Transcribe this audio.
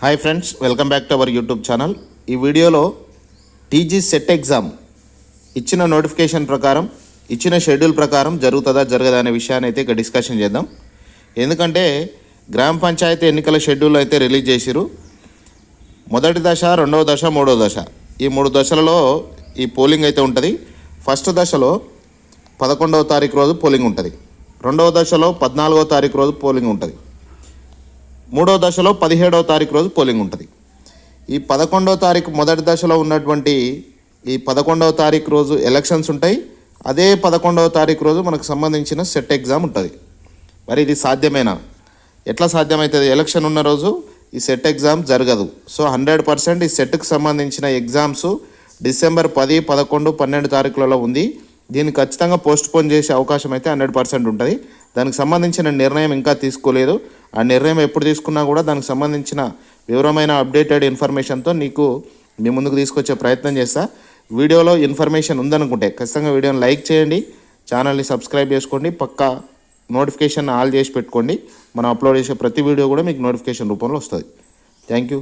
Hi friends welcome back to our YouTube channel ఈ వీడియోలో TG SET exam ఇచ్చిన notification ప్రకారం ఇచ్చిన షెడ్యూల్ ప్రకారం జరుగుతుందా జరగదా అనే విషయాన్ని అయితే ఇక డిస్కషన్ చేద్దాం. ఎందుకంటే గ్రామ పంచాయతీ ఎన్నికల షెడ్యూల్ అయితే రిలీజ్ చేసిరు మొదటి దశ రెండవ దశ మూడవ దశ. ఈ మూడు దశలలో ఈ పోలింగ్ అయితే ఉంటుంది. ఫస్ట్ దశలో పదకొండవ తారీఖు రోజు పోలింగ్ ఉంటుంది. రెండవ దశలో పద్నాలుగో తారీఖు రోజు పోలింగ్ ఉంటుంది. మూడో దశలో పదిహేడవ తారీఖు రోజు పోలింగ్ ఉంటుంది. ఈ పదకొండవ తారీఖు మొదటి దశలో ఉన్నటువంటి ఈ పదకొండవ తారీఖు రోజు ఎలక్షన్స్ ఉంటాయి. అదే పదకొండవ తారీఖు రోజు మనకు సంబంధించిన సెట్ ఎగ్జామ్ ఉంటుంది. మరి ఇది సాధ్యమేనా? ఎట్లా సాధ్యమవుతుంది ఎలక్షన్ ఉన్న రోజు ఈ సెట్ ఎగ్జామ్ జరగదు. సో హండ్రెడ్ పర్సెంట్ ఈ సెట్కి సంబంధించిన ఎగ్జామ్స్ డిసెంబర్ పది పదకొండు పన్నెండు తారీఖులలో ఉంది. దీన్ని ఖచ్చితంగా పోస్ట్ పోన్ చేసే అవకాశం అయితే హండ్రెడ్ పర్సెంట్ ఉంటుంది. దానికి సంబంధించిన నిర్ణయం ఇంకా తీసుకోలేదు. ఆ నిర్ణయం ఎప్పుడు తీసుకున్నా కూడా దానికి సంబంధించిన వివరమైన అప్డేటెడ్ ఇన్ఫర్మేషన్తో నీకు మీ ముందుకు తీసుకొచ్చే ప్రయత్నం చేస్తా. వీడియోలో ఇన్ఫర్మేషన్ ఉందనుకుంటే ఖచ్చితంగా వీడియోని లైక్ చేయండి. ఛానల్ని సబ్స్క్రైబ్ చేసుకోండి. పక్కా నోటిఫికేషన్ ఆల్ చేసి పెట్టుకోండి. మనం అప్లోడ్ చేసే ప్రతి వీడియో కూడా మీకు నోటిఫికేషన్ రూపంలో వస్తుంది. Thank you.